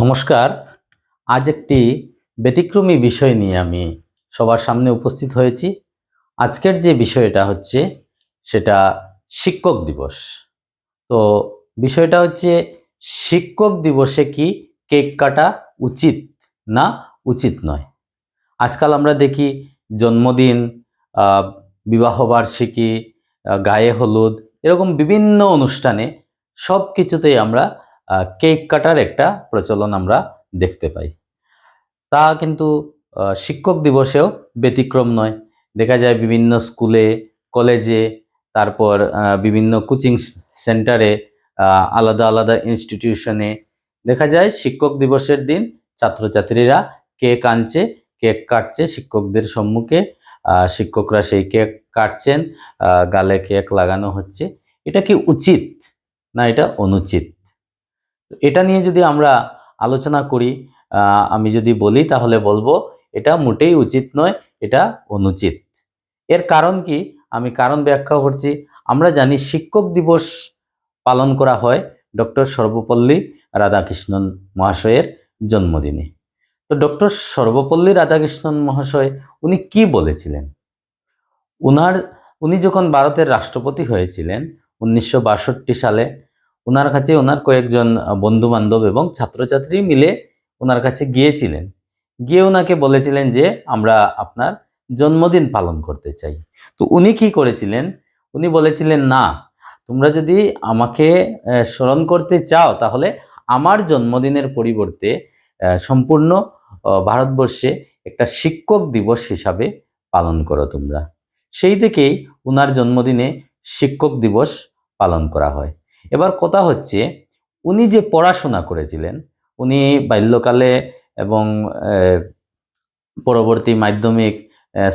নমস্কার। আজ একটি ব্যতিক্রমী বিষয় নিয়ে আমি সবার সামনে উপস্থিত হয়েছি। আজকের যে বিষয়টা হচ্ছে, সেটা শিক্ষক দিবস। তো বিষয়টা হচ্ছে, শিক্ষক দিবসে কি কেক কাটা উচিত না উচিত নয়? আজকাল আমরা দেখি, জন্মদিন বিবাহবার্ষিকী গায়ে হলুদ, এরকম বিভিন্ন অনুষ্ঠানে সব কিছুতেই আমরা কেক কাটার একটা প্রচলন আমরা দেখতে পাই। তা কিন্তু শিক্ষক দিবসেও ব্যতিক্রম নয়। দেখা যায় বিভিন্ন স্কুলে, কলেজে, তারপর বিভিন্ন কোচিং সেন্টারে আলাদা আলাদা ইনস্টিটিউশনে দেখা যায় শিক্ষক দিবসের দিন ছাত্রছাত্রীরা কেক আনছে, কেক কাটছে শিক্ষকদের সম্মুখে। শিক্ষকরা সেই কেক কাটছেন গালে কেক লাগানো হচ্ছে। এটা কি উচিত না এটা অনুচিত? এটা নিয়ে যদি আমরা আলোচনা করি আমি যদি বলি তাহলে বলব এটা মোটেই উচিত নয়, এটা অনুচিত। এর কারণ কি? আমি কারণ ব্যাখ্যা করছি। আমরা জানি শিক্ষক দিবস পালন করা হয় ডক্টর সর্বপল্লী রাধাকৃষ্ণন মহাশয়ের জন্মদিনে। তো ডক্টর সর্বপল্লী রাধাকৃষ্ণন মহাশয় উনি কি বলেছিলেন? উনার, উনি যখন ভারতের রাষ্ট্রপতি হয়েছিলেন উনিশশো বাষট্টি সালে ওনার কাছে ওনার কয়েকজন বন্ধু বান্ধব এবং ছাত্রছাত্রী মিলে ওনার কাছে গিয়েছিলেন। গিয়ে ওনাকে বলেছিলেন যে, আমরা আপনার জন্মদিন পালন করতে চাই। তো উনি কি করেছিলেন? উনি বলেছিলেন, না, তোমরা যদি আমাকে স্মরণ করতে চাও, তাহলে আমার জন্মদিনের পরিবর্তে সম্পূর্ণ ভারতবর্ষে একটা শিক্ষক দিবস হিসাবে পালন করো তোমরা। সেই থেকেই ওনার জন্মদিনে শিক্ষক দিবস পালন করা হয়। এবার কথা হচ্ছে, উনি যে পড়াশোনা করেছিলেন, উনি বাল্যকালে এবং পরবর্তী মাধ্যমিক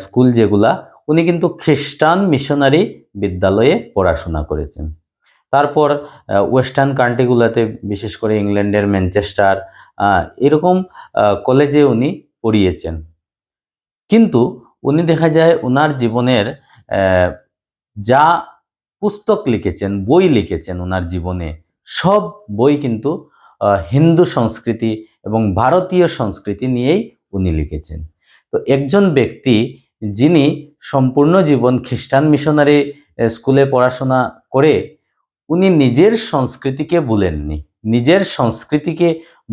স্কুল যেগুলা, উনি কিন্তু খ্রিস্টান মিশনারি বিদ্যালয়ে পড়াশোনা করেছেন। তারপর ওয়েস্টার্ন কান্ট্রিগুলোতে বিশেষ করে ইংল্যান্ডের ম্যানচেস্টার এরকম কলেজে উনি পড়িয়েছেন। কিন্তু উনি দেখা যায় ওনার জীবনের যা পুস্তক লিখেছেন, বই লিখেছেন ওনার জীবনে। সব বই কিন্তু হিন্দু সংস্কৃতি এবং ভারতীয় সংস্কৃতি নিয়েই উনি লিখেছেন। তো একজন ব্যক্তি যিনি সম্পূর্ণ জীবন খ্রিস্টান মিশনারি স্কুলে পড়াশোনা করে, উনি নিজের সংস্কৃতিকে ভুলেননি। নিজের সংস্কৃতিকে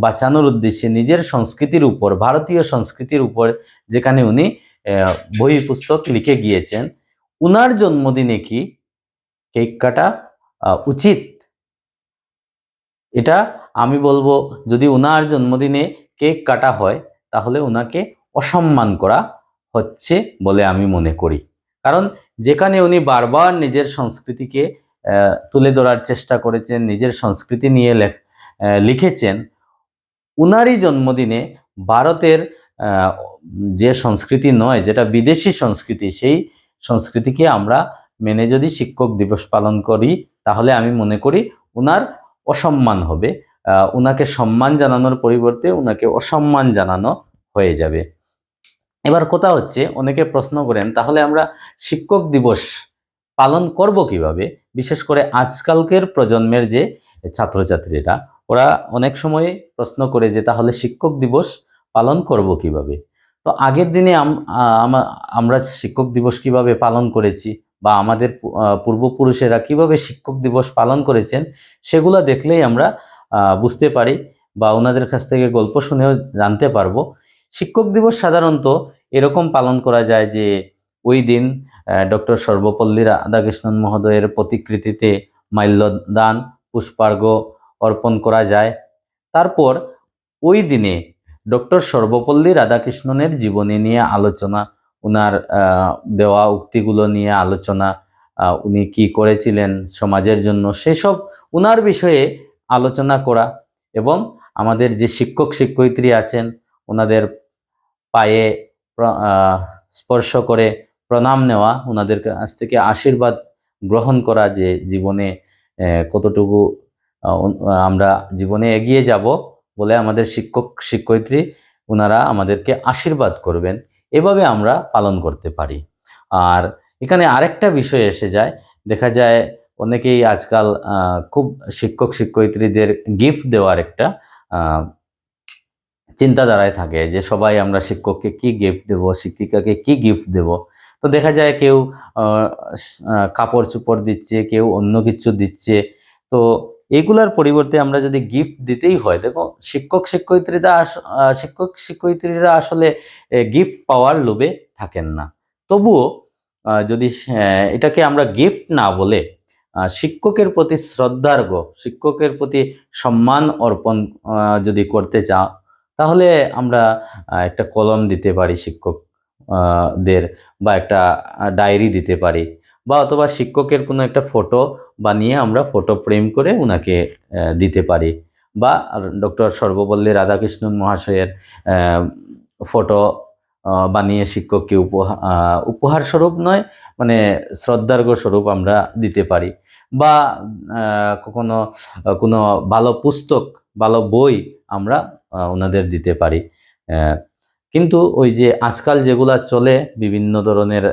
বাঁচানোর উদ্দেশ্যে, নিজের সংস্কৃতির উপর, ভারতীয় সংস্কৃতির উপর যেখানে উনি বই পুস্তক লিখে গিয়েছেন, উনার জন্মদিনে কি কেক কাটা উচিত। এটা আমি বলব, যদি উনার জন্মদিনে কেক কাটা হয়, তাহলে উনাকে অসম্মান করা হচ্ছে বলে আমি মনে করি। কারণ যেখানে উনি বারবার নিজের সংস্কৃতিকে তুলে ধরার চেষ্টা করেছেন, নিজের সংস্কৃতি নিয়ে লেখ- লিখেছেন, উনারই জন্মদিনে ভারতের যে সংস্কৃতি নয়, যেটা বিদেশি সংস্কৃতি, সেই সংস্কৃতিকে আমরা মেনে যদি শিক্ষক দিবস পালন করি, তাহলে আমি মনে করি ওনার অসম্মান হবে। ওনাকে সম্মান জানানোর পরিবর্তে ওনাকে অসম্মান জানানো হয়ে যাবে। এবার কথা হচ্ছে, অনেকে প্রশ্ন করেন, তাহলে আমরা শিক্ষক দিবস পালন করব কীভাবে? বিশেষ করে আজকালকের প্রজন্মের যে ছাত্রছাত্রীরা, ওরা অনেক সময় প্রশ্ন করে যে, তাহলে শিক্ষক দিবস পালন করব কীভাবে? তো আগের দিনে আমা- আমরা শিক্ষক দিবস কীভাবে পালন করেছি? বা আমাদের পূর্বপুরুষেরা কীভাবে শিক্ষক দিবস পালন করেছেন সেগুলো দেখলেই আমরা বুঝতে পারি বা ওনাদের কাছ থেকে গল্প শুনেও জানতে পারব। শিক্ষক দিবস সাধারণত এরকম পালন করা যায় যে ওই দিন ডক্টর সর্বপল্লী রাধাকৃষ্ণন মহোদয়ের প্রতিকৃতিতে মাল্যদান পুষ্পার্ঘ অর্পণ করা যায়। তারপর ওই দিনে ডক্টর সর্বপল্লী রাধাকৃষ্ণনের জীবনী নিয়ে আলোচনা আহ, দেওয়া উক্তিগুলো নিয়ে আলোচনা উনি কি করেছিলেন সমাজের জন্য সেসব ওনার বিষয়ে আলোচনা করা এবং আমাদের যে শিক্ষক শিক্ষয়িত্রী আছেন ওনাদের পায়ে স্পর্শ করে প্রণাম নেওয়া ওনাদের কাছ থেকে আশীর্বাদ গ্রহণ করা যে জীবনে কতটুকু আমরা জীবনে এগিয়ে যাব বলে আমাদের শিক্ষক শিক্ষয়িত্রী ওনারা আমাদেরকে আশীর্বাদ করবেন। এভাবে আমরা পালন করতে পারি। আর এখানে আরেকটা বিষয় এসে যায়, দেখা যায় অনেকেই আজকাল খুব শিক্ষক শিক্ষয়িত্রীদের গিফট দেওয়ার একটা চিন্তাধারায় থাকে যে সবাই আমরা শিক্ষককে কি গিফট দেব, শিক্ষিকাকে কি গিফট দেব। তো দেখা যায় কেউ কাপড় চোপড় দিচ্ছে, কেউ অন্য কিছু দিচ্ছে। তো এগুলার পরিবর্তে আমরা যদি গিফট দিতেই হয়, দেখো শিক্ষক শিক্ষয়িত্রীরা শিক্ষক শিক্ষয়িত্রীরা আসলে গিফট পাওয়ার লোভে থাকেন না। তবুও যদি এটাকে আমরা গিফট না বলে শিক্ষকের প্রতি শ্রদ্ধার্ঘ, শিক্ষকের প্রতি সম্মান অর্পণ যদি করতে চাও, তাহলে আমরা একটা কলম দিতে পারি শিক্ষক দের বা একটা ডায়েরি দিতে পারি। বা অথবা শিক্ষকের কোনো একটা ফটো বানিয়ে আমরা ফটো ফ্রেম করে ওনাকে দিতে পারি। বা ডক্টর সর্বপল্লী রাধাকৃষ্ণন মহাশয়ের ফটো বানিয়ে শিক্ষককে উপহার উপহার স্বরূপ নয় মানে শ্রদ্ধার্ঘ স্বরূপ আমরা দিতে পারি। বা কখনো, কোনো ভালো পুস্তক, ভালো বই আমরা ওনাদের দিতে পারি। কিন্তু ওই যে আজকাল যেগুলা চলে বিভিন্ন ধরনের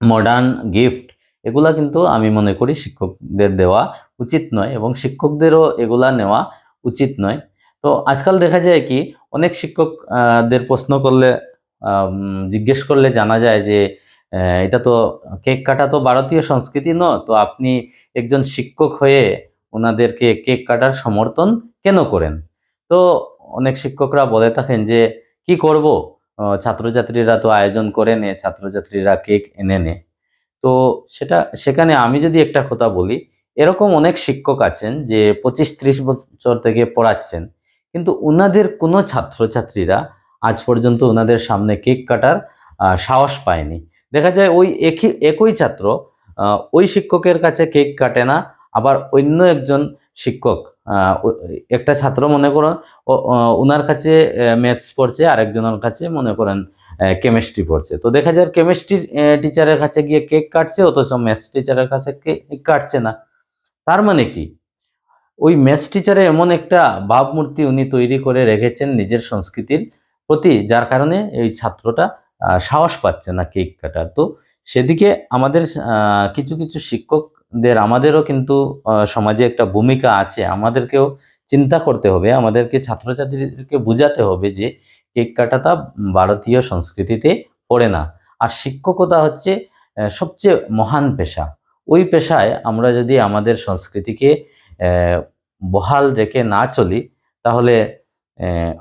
মডার্ন গিফট এগুলা কিন্তু আমি মনে করি শিক্ষকদের দেওয়া উচিত নয় এবং শিক্ষকদেরও এগুলা নেওয়া উচিত নয়। তো আজকাল দেখা যায় কি, অনেক শিক্ষকদের প্রশ্ন করলে জিজ্ঞেস করলে জানা যায় যে এটা তো কেক কাটা তো ভারতীয় সংস্কৃতি ন, তো আপনি একজন শিক্ষক হয়ে ওনাদেরকে কেক কাটার সমর্থন কেন করেন? তো অনেক শিক্ষকরা বলে থাকেন যে, কি করব? ছাত্রছাত্রীরা তো আয়োজন করে নে, ছাত্রছাত্রীরা কেক এনে নে। তো সেটা, সেখানে আমি যদি একটা কথা বলি, এরকম অনেক শিক্ষক আছেন যে পঁচিশ ত্রিশ বছর থেকে পড়াচ্ছেন, কিন্তু ওনাদের কোনো ছাত্রছাত্রীরা আজ পর্যন্ত ওনাদের সামনে কেক কাটার সাহস পায়নি। দেখা যায় ওই একই একই ছাত্র ওই শিক্ষকের কাছে কেক কাটে না, আবার অন্য একজন শিক্ষক একটা ছাত্র মনে ও- ওনার কাছে ম্যাথস পড়ছে, আরেকজনের কাছে মনে করেন কেমিস্ট্রি পড়ছে। তো দেখা যায় কেমিস্ট্রি টিচারের কাছে গিয়ে কেক কাটছে, অথচ ম্যাথস টিচারের কাছে কেক কাটছে না। তার মানে কি? ওই ম্যাথস টিচারে এমন একটা ভাবমূর্তি উনি তৈরি করে রেখেছেন নিজের সংস্কৃতির প্রতি, যার কারণে এই ছাত্রটা সাহস পাচ্ছে না কেক কাটার। তো সেদিকে আমাদের কিছু কিছু কিছু শিক্ষকদের আমাদেরও কিন্তু সমাজে একটা ভূমিকা আছে। আমাদেরকেও চিন্তা করতে হবে, আমাদেরকে ছাত্রছাত্রীদেরকে বোঝাতে হবে যে কেক কাটাটা ভারতীয় সংস্কৃতিতে পড়ে না। আর শিক্ষকতা হচ্ছে সবচেয়ে মহান পেশা। ওই পেশায় আমরা যদি আমাদের সংস্কৃতিকে বহাল রেখে না চলি, তাহলে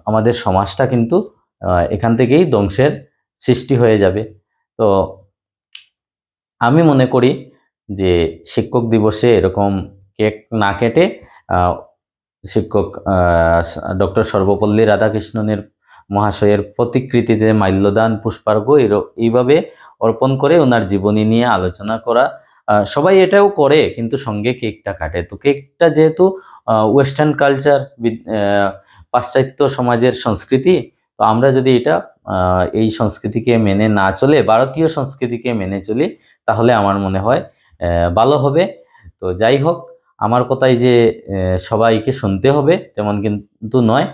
আমাদের সমাজটা কিন্তু এখান থেকেই ধ্বংসের সৃষ্টি হয়ে যাবে। তো আমি মনে করি যে শিক্ষক দিবসে এরকম কেক না কেটে শিক্ষক ডক্টর সর্বপল্লী রাধাকৃষ্ণনের মহাশয়ের প্রতিকৃতিতে মাল্যদান, পুষ্পার্ঘ্য এর- এইভাবে অর্পণ করে ওনার জীবনী নিয়ে আলোচনা করা সবাই এটাও করে কিন্তু সঙ্গে কেকটা কাটে। তো কেকটা যেহেতু ওয়েস্টার্ন কালচার পাশ্চাত্য সমাজের সংস্কৃতি, তো আমরা যদি এটা এই সংস্কৃতিকে মেনে না চলে, ভারতীয় সংস্কৃতিকে মেনে চলি, তাহলে আমার মনে হয় ভালো হবে। তো যাই হোক, আমার কথাই যে সবাইকে শুনতে হবে তেমন কিন্তু নয়।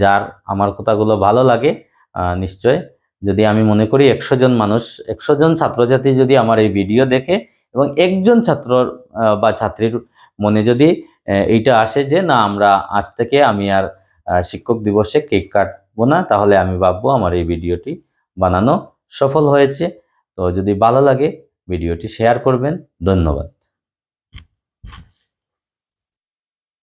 যার আমার কথাগুলো ভালো লাগে নিশ্চয়। যদি আমি মনে করি একশো জন মানুষ, একশো জন ছাত্রছাত্রী যদি আমার এই ভিডিও দেখে এবং একজন ছাত্র বা ছাত্রীর মনে যদি এইটা আসে যে, না, আমরা আজ থেকে আমি আর শিক্ষক দিবসে কেক কাটবো না, তাহলে আমি ভাববো আমার এই ভিডিওটি বানানো সফল হয়েছে। তো যদি ভালো লাগে ভিডিওটি শেয়ার করবেন। ধন্যবাদ।